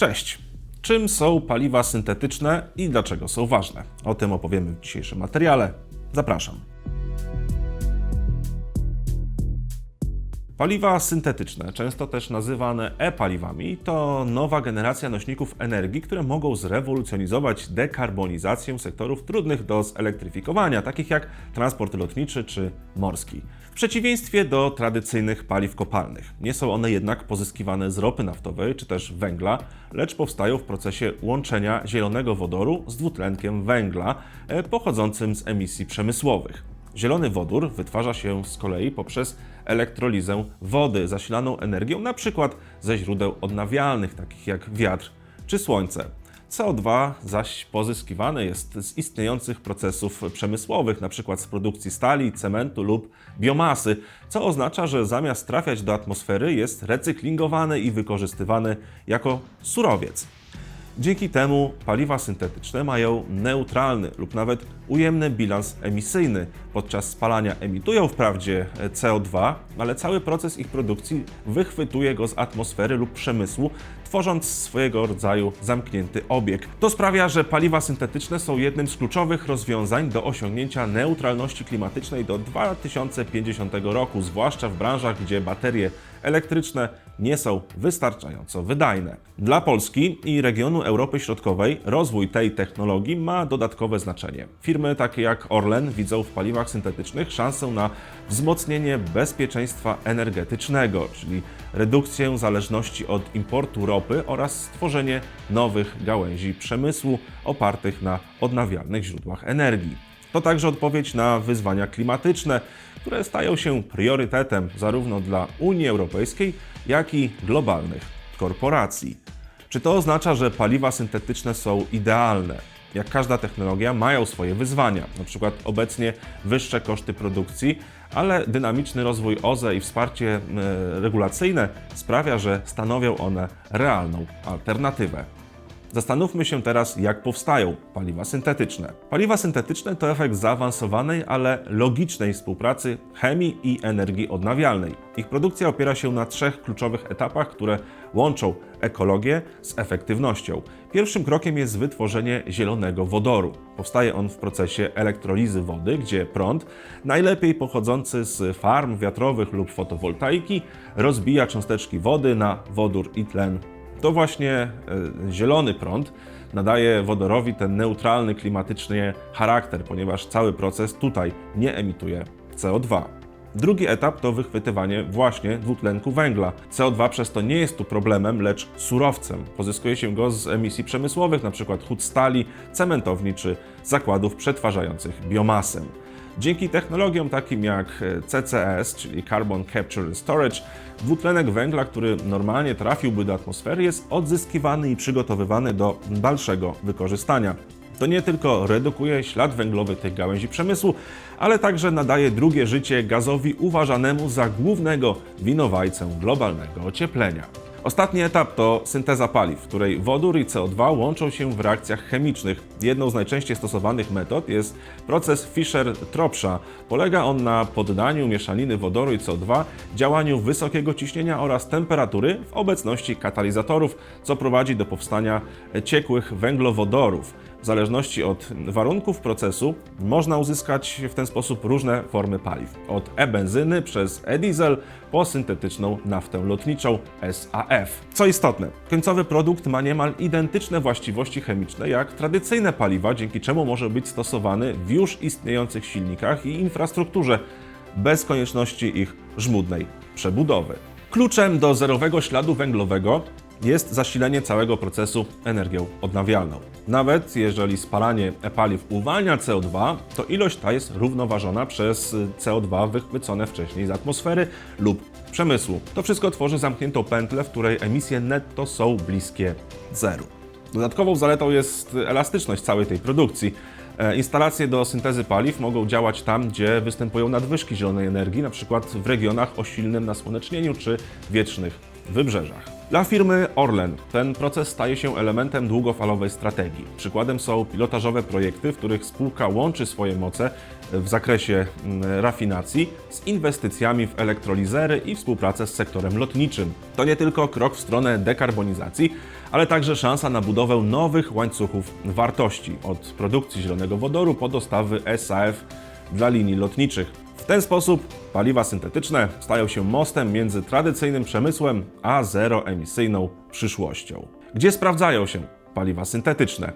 Cześć! Czym są paliwa syntetyczne i dlaczego są ważne? O tym opowiemy w dzisiejszym materiale. Zapraszam. Paliwa syntetyczne, często też nazywane e-paliwami, to nowa generacja nośników energii, które mogą zrewolucjonizować dekarbonizację sektorów trudnych do zelektryfikowania, takich jak transport lotniczy czy morski. W przeciwieństwie do tradycyjnych paliw kopalnych. Nie są one jednak pozyskiwane z ropy naftowej czy też węgla, lecz powstają w procesie łączenia zielonego wodoru z dwutlenkiem węgla e, pochodzącym z emisji przemysłowych. Zielony wodór wytwarza się z kolei poprzez elektrolizę wody zasilaną energią np. ze źródeł odnawialnych, takich jak wiatr czy słońce. CO2 zaś pozyskiwane jest z istniejących procesów przemysłowych, np. z produkcji stali, cementu lub biomasy, co oznacza, że zamiast trafiać do atmosfery jest recyklingowany i wykorzystywany jako surowiec. Dzięki temu paliwa syntetyczne mają neutralny lub nawet ujemny bilans emisyjny. Podczas spalania emitują wprawdzie CO2, ale cały proces ich produkcji wychwytuje go z atmosfery lub przemysłu, tworząc swojego rodzaju zamknięty obieg. To sprawia, że paliwa syntetyczne są jednym z kluczowych rozwiązań do osiągnięcia neutralności klimatycznej do 2050 roku, zwłaszcza w branżach, gdzie baterie elektryczne nie są wystarczająco wydajne. Dla Polski i regionu Europy Środkowej rozwój tej technologii ma dodatkowe znaczenie. Firmy takie jak Orlen widzą w paliwach syntetycznych szansę na wzmocnienie bezpieczeństwa energetycznego, czyli redukcję zależności od importu ropy oraz stworzenie nowych gałęzi przemysłu opartych na odnawialnych źródłach energii. To także odpowiedź na wyzwania klimatyczne, które stają się priorytetem zarówno dla Unii Europejskiej, jak i globalnych korporacji. Czy to oznacza, że paliwa syntetyczne są idealne? Jak każda technologia, mają swoje wyzwania, przykład obecnie wyższe koszty produkcji, ale dynamiczny rozwój OZE i wsparcie e, regulacyjne sprawia, że stanowią one realną alternatywę. Zastanówmy się teraz, jak powstają paliwa syntetyczne. Paliwa syntetyczne to efekt zaawansowanej, ale logicznej współpracy chemii i energii odnawialnej. Ich produkcja opiera się na trzech kluczowych etapach, które łączą ekologię z efektywnością. Pierwszym krokiem jest wytworzenie zielonego wodoru. Powstaje on w procesie elektrolizy wody, gdzie prąd, najlepiej pochodzący z farm wiatrowych lub fotowoltaiki, rozbija cząsteczki wody na wodór i tlen to właśnie e, zielony prąd nadaje wodorowi ten neutralny klimatycznie charakter, ponieważ cały proces tutaj nie emituje CO2. Drugi etap to wychwytywanie właśnie dwutlenku węgla. CO2 przez to nie jest tu problemem, lecz surowcem. Pozyskuje się go z emisji przemysłowych, np. hut stali, cementowni czy zakładów przetwarzających biomasę. Dzięki technologiom takim jak CCS, czyli Carbon Capture and Storage, dwutlenek węgla, który normalnie trafiłby do atmosfery, jest odzyskiwany i przygotowywany do dalszego wykorzystania. To nie tylko redukuje ślad węglowy tych gałęzi przemysłu, ale także nadaje drugie życie gazowi uważanemu za głównego winowajcę globalnego ocieplenia. Ostatni etap to synteza paliw, w której wodór i CO2 łączą się w reakcjach chemicznych. Jedną z najczęściej stosowanych metod jest proces Fischer-Tropscha. Polega on na poddaniu mieszaniny wodoru i CO2 działaniu wysokiego ciśnienia oraz temperatury w obecności katalizatorów, co prowadzi do powstania ciekłych węglowodorów. W zależności od warunków procesu można uzyskać w ten sposób różne formy paliw. Od e-benzyny przez e-diesel po syntetyczną naftę lotniczą SAF. Co istotne, końcowy produkt ma niemal identyczne właściwości chemiczne jak tradycyjne paliwa, dzięki czemu może być stosowany w już istniejących silnikach i infrastrukturze bez konieczności ich żmudnej przebudowy. Kluczem do zerowego śladu węglowego jest zasilenie całego procesu energią odnawialną. Nawet jeżeli spalanie e-paliw uwalnia CO2, to ilość ta jest równoważona przez CO2 wychwycone wcześniej z atmosfery lub przemysłu. To wszystko tworzy zamkniętą pętlę, w której emisje netto są bliskie zeru. Dodatkową zaletą jest elastyczność całej tej produkcji. E, instalacje do syntezy paliw mogą działać tam, gdzie występują nadwyżki zielonej energii, np. w regionach o silnym nasłonecznieniu czy wiecznych wybrzeżach. Dla firmy Orlen ten proces staje się elementem długofalowej strategii. Przykładem są pilotażowe projekty, w których spółka łączy swoje moce w zakresie mm, rafinacji z inwestycjami w elektrolizery i współpracę z sektorem lotniczym. To nie tylko krok w stronę dekarbonizacji, ale także szansa na budowę nowych łańcuchów wartości od produkcji zielonego wodoru po dostawy SAF dla linii lotniczych. W ten sposób paliwa syntetyczne stają się mostem między tradycyjnym przemysłem a zeroemisyjną przyszłością. Gdzie sprawdzają się paliwa syntetyczne?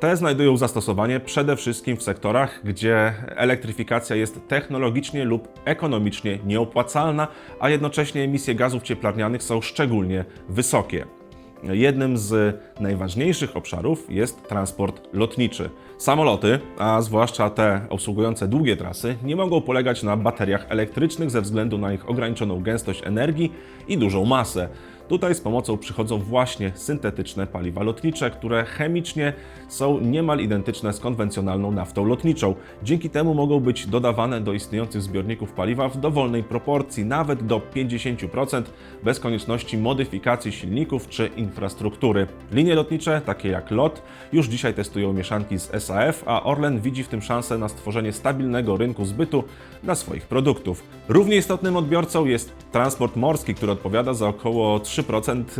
Te znajdują zastosowanie przede wszystkim w sektorach, gdzie elektryfikacja jest technologicznie lub ekonomicznie nieopłacalna, a jednocześnie emisje gazów cieplarnianych są szczególnie wysokie. Jednym z najważniejszych obszarów jest transport lotniczy. Samoloty, a zwłaszcza te obsługujące długie trasy, nie mogą polegać na bateriach elektrycznych ze względu na ich ograniczoną gęstość energii i dużą masę. Tutaj z pomocą przychodzą właśnie syntetyczne paliwa lotnicze, które chemicznie są niemal identyczne z konwencjonalną naftą lotniczą. Dzięki temu mogą być dodawane do istniejących zbiorników paliwa w dowolnej proporcji, nawet do 50%, bez konieczności modyfikacji silników czy infrastruktury. Linie lotnicze, takie jak LOT, już dzisiaj testują mieszanki z SAF, a Orlen widzi w tym szansę na stworzenie stabilnego rynku zbytu dla swoich produktów. Równie istotnym odbiorcą jest transport morski, który odpowiada za około 3%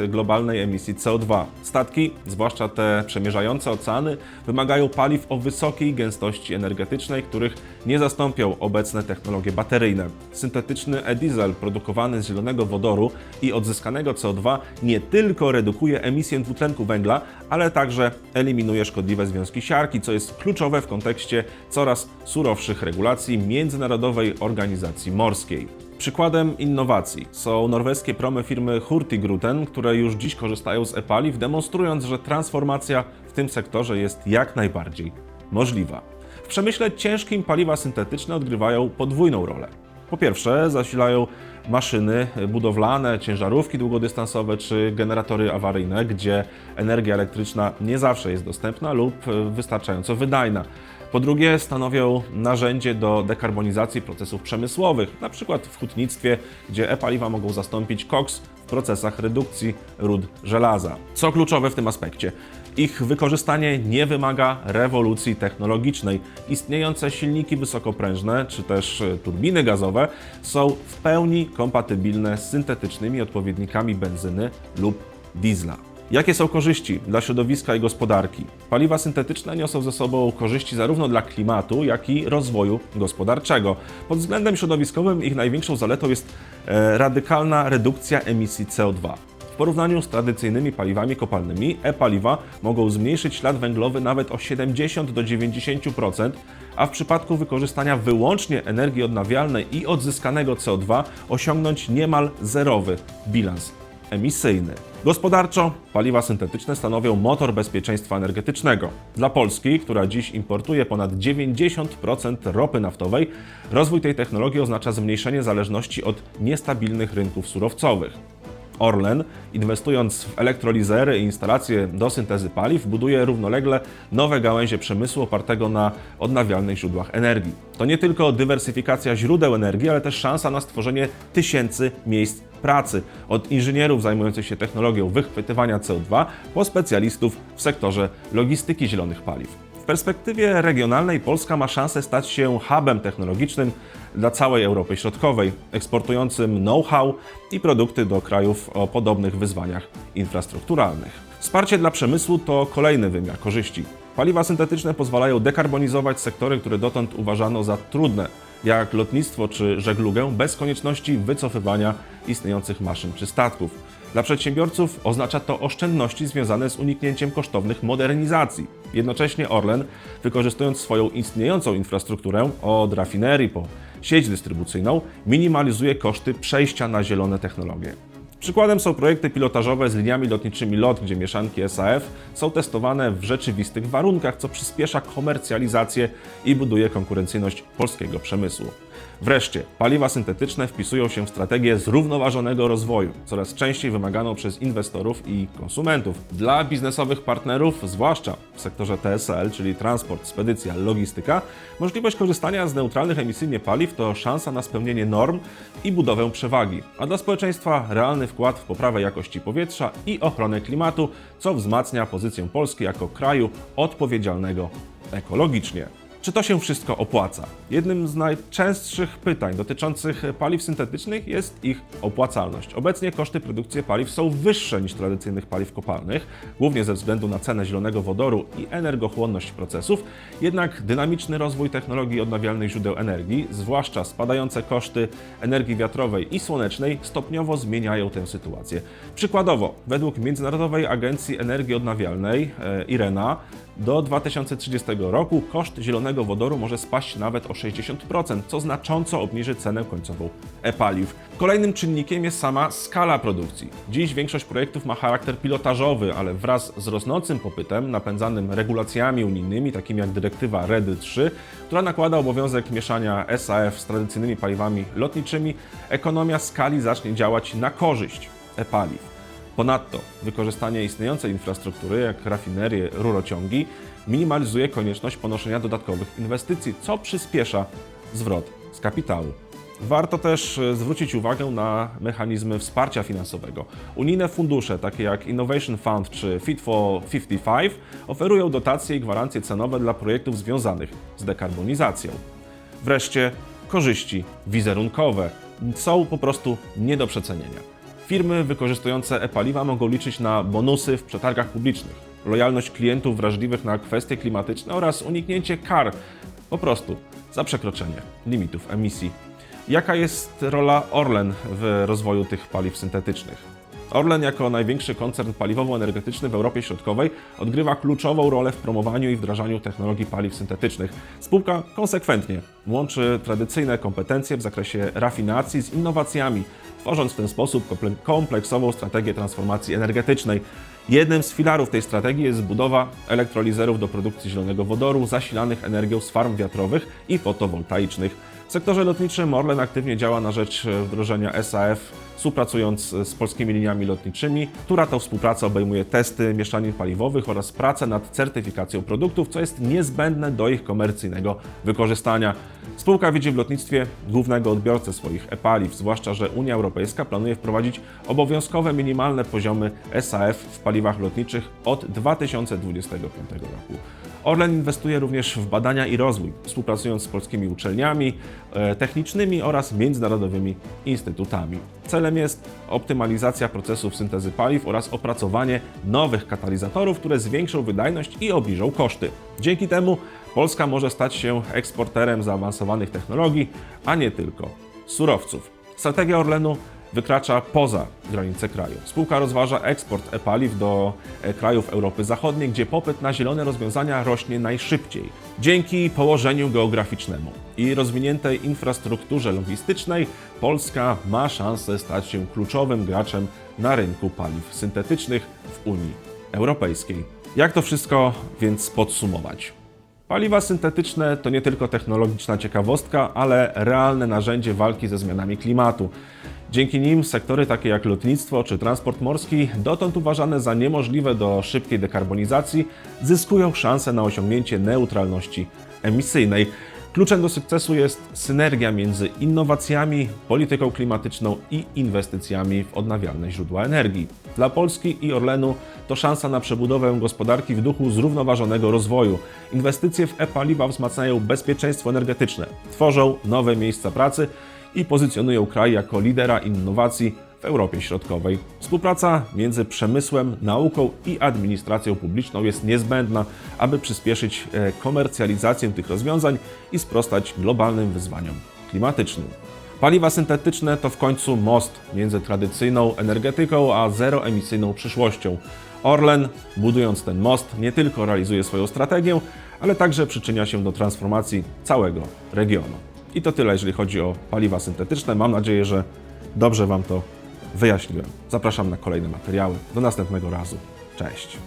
globalnej emisji CO2. Statki, zwłaszcza te przemierzające oceany, wymagają paliw o wysokiej gęstości energetycznej, których nie zastąpią obecne technologie bateryjne. Syntetyczny e-diesel produkowany z zielonego wodoru i odzyskanego CO2 nie tylko redukuje emisję dwutlenku węgla, ale także eliminuje szkodliwe związki siarki, co jest kluczowe w kontekście coraz surowszych regulacji Międzynarodowej Organizacji Morskiej. Przykładem innowacji są norweskie promy firmy Hurtigruten, które już dziś korzystają z e-paliw, demonstrując, że transformacja w tym sektorze jest jak najbardziej możliwa. W przemyśle ciężkim paliwa syntetyczne odgrywają podwójną rolę. Po pierwsze, zasilają maszyny budowlane, ciężarówki długodystansowe czy generatory awaryjne, gdzie energia elektryczna nie zawsze jest dostępna lub wystarczająco wydajna. Po drugie, stanowią narzędzie do dekarbonizacji procesów przemysłowych, np. w hutnictwie, gdzie e-paliwa mogą zastąpić koks w procesach redukcji rud żelaza. Co kluczowe w tym aspekcie? Ich wykorzystanie nie wymaga rewolucji technologicznej. Istniejące silniki wysokoprężne czy też turbiny gazowe są w pełni kompatybilne z syntetycznymi odpowiednikami benzyny lub diesla. Jakie są korzyści dla środowiska i gospodarki? Paliwa syntetyczne niosą ze sobą korzyści zarówno dla klimatu, jak i rozwoju gospodarczego. Pod względem środowiskowym ich największą zaletą jest e, radykalna redukcja emisji CO2. W porównaniu z tradycyjnymi paliwami kopalnymi, e-paliwa mogą zmniejszyć ślad węglowy nawet o 70 do 90%, a w przypadku wykorzystania wyłącznie energii odnawialnej i odzyskanego CO2 osiągnąć niemal zerowy bilans emisyjny. Gospodarczo paliwa syntetyczne stanowią motor bezpieczeństwa energetycznego. Dla Polski, która dziś importuje ponad 90% ropy naftowej, rozwój tej technologii oznacza zmniejszenie zależności od niestabilnych rynków surowcowych. Orlen, inwestując w elektrolizery i instalacje do syntezy paliw, buduje równolegle nowe gałęzie przemysłu opartego na odnawialnych źródłach energii. To nie tylko dywersyfikacja źródeł energii, ale też szansa na stworzenie tysięcy miejsc pracy, od inżynierów zajmujących się technologią wychwytywania CO2 po specjalistów w sektorze logistyki zielonych paliw. Perspektywie regionalnej Polska ma szansę stać się hubem technologicznym dla całej Europy Środkowej, eksportującym know-how i produkty do krajów o podobnych wyzwaniach infrastrukturalnych. Wsparcie dla przemysłu to kolejny wymiar korzyści. Paliwa syntetyczne pozwalają dekarbonizować sektory, które dotąd uważano za trudne, jak lotnictwo czy żeglugę, bez konieczności wycofywania istniejących maszyn czy statków. Dla przedsiębiorców oznacza to oszczędności związane z uniknięciem kosztownych modernizacji. Jednocześnie Orlen, wykorzystując swoją istniejącą infrastrukturę od rafinerii po sieć dystrybucyjną, minimalizuje koszty przejścia na zielone technologie. Przykładem są projekty pilotażowe z liniami lotniczymi LOT, gdzie mieszanki SAF są testowane w rzeczywistych warunkach, co przyspiesza komercjalizację i buduje konkurencyjność polskiego przemysłu. Wreszcie, paliwa syntetyczne wpisują się w strategię zrównoważonego rozwoju, coraz częściej wymaganą przez inwestorów i konsumentów. Dla biznesowych partnerów, zwłaszcza w sektorze TSL, czyli transport, spedycja, logistyka, możliwość korzystania z neutralnych emisyjnie paliw to szansa na spełnienie norm i budowę przewagi, a dla społeczeństwa realny wkład w poprawę jakości powietrza i ochronę klimatu, co wzmacnia pozycję Polski jako kraju odpowiedzialnego ekologicznie. Czy to się wszystko opłaca? Jednym z najczęstszych pytań dotyczących paliw syntetycznych jest ich opłacalność. Obecnie koszty produkcji paliw są wyższe niż tradycyjnych paliw kopalnych, głównie ze względu na cenę zielonego wodoru i energochłonność procesów. Jednak dynamiczny rozwój technologii odnawialnych źródeł energii, zwłaszcza spadające koszty energii wiatrowej i słonecznej, stopniowo zmieniają tę sytuację. Przykładowo, według Międzynarodowej Agencji Energii Odnawialnej e, IRENA do 2030 roku koszt zielonego wodoru może spaść nawet o 60%, co znacząco obniży cenę końcową e-paliw. Kolejnym czynnikiem jest sama skala produkcji. Dziś większość projektów ma charakter pilotażowy, ale wraz z rosnącym popytem napędzanym regulacjami unijnymi, takimi jak dyrektywa RED 3, która nakłada obowiązek mieszania SAF z tradycyjnymi paliwami lotniczymi, ekonomia skali zacznie działać na korzyść e-paliw. Ponadto wykorzystanie istniejącej infrastruktury, jak rafinerie, rurociągi, minimalizuje konieczność ponoszenia dodatkowych inwestycji, co przyspiesza zwrot z kapitału. Warto też e, zwrócić uwagę na mechanizmy wsparcia finansowego. Unijne fundusze, takie jak Innovation Fund czy Fit for 55, oferują dotacje i gwarancje cenowe dla projektów związanych z dekarbonizacją. Wreszcie korzyści wizerunkowe są po prostu nie do przecenienia. Firmy wykorzystujące e-paliwa mogą liczyć na bonusy w przetargach publicznych, lojalność klientów wrażliwych na kwestie klimatyczne oraz uniknięcie kar po prostu za przekroczenie limitów emisji. Jaka jest rola Orlen w rozwoju tych paliw syntetycznych? Orlen jako największy koncern paliwowo-energetyczny w Europie Środkowej odgrywa kluczową rolę w promowaniu i wdrażaniu technologii paliw syntetycznych. Spółka konsekwentnie łączy tradycyjne kompetencje w zakresie rafinacji z innowacjami, tworząc w ten sposób komple- kompleksową strategię transformacji energetycznej. Jednym z filarów tej strategii jest budowa elektrolizerów do produkcji zielonego wodoru zasilanych energią z farm wiatrowych i fotowoltaicznych. W sektorze lotniczym Orlen aktywnie działa na rzecz wdrożenia SAF, współpracując z polskimi liniami lotniczymi, która to współpraca obejmuje testy mieszanin paliwowych oraz pracę nad certyfikacją produktów, co jest niezbędne do ich komercyjnego wykorzystania. Spółka widzi w lotnictwie głównego odbiorcę swoich e-paliw, zwłaszcza, że Unia Europejska planuje wprowadzić obowiązkowe minimalne poziomy SAF w paliwach lotniczych od 2025 roku. Orlen inwestuje również w badania i rozwój, współpracując z polskimi uczelniami e, technicznymi oraz międzynarodowymi instytutami. Celem jest optymalizacja procesów syntezy paliw oraz opracowanie nowych katalizatorów, które zwiększą wydajność i obniżą koszty. Dzięki temu Polska może stać się eksporterem zaawansowanych technologii, a nie tylko surowców. Strategia Orlenu wykracza poza granice kraju. Spółka rozważa eksport e-paliw do e, krajów Europy Zachodniej, gdzie popyt na zielone rozwiązania rośnie najszybciej. Dzięki położeniu geograficznemu i rozwiniętej infrastrukturze logistycznej, Polska ma szansę stać się kluczowym graczem na rynku paliw syntetycznych w Unii Europejskiej. Jak to wszystko więc podsumować? Paliwa syntetyczne to nie tylko technologiczna ciekawostka, ale realne narzędzie walki ze zmianami klimatu. Dzięki nim sektory takie jak lotnictwo czy transport morski, dotąd uważane za niemożliwe do szybkiej dekarbonizacji, zyskują szansę na osiągnięcie neutralności emisyjnej. Kluczem do sukcesu jest synergia między innowacjami, polityką klimatyczną i inwestycjami w odnawialne źródła energii. Dla Polski i Orlenu to szansa na przebudowę gospodarki w duchu zrównoważonego rozwoju. Inwestycje w e-paliwa wzmacniają bezpieczeństwo energetyczne, tworzą nowe miejsca pracy i pozycjonują kraj jako lidera innowacji w Europie Środkowej. Współpraca między przemysłem, nauką i administracją publiczną jest niezbędna, aby przyspieszyć e, komercjalizację tych rozwiązań i sprostać globalnym wyzwaniom klimatycznym. Paliwa syntetyczne to w końcu most między tradycyjną energetyką a zeroemisyjną przyszłością. Orlen, budując ten most, nie tylko realizuje swoją strategię, ale także przyczynia się do transformacji całego regionu. I to tyle, jeżeli chodzi o paliwa syntetyczne. Mam nadzieję, że dobrze Wam to wyjaśniłem. Zapraszam na kolejne materiały. Do następnego razu. Cześć.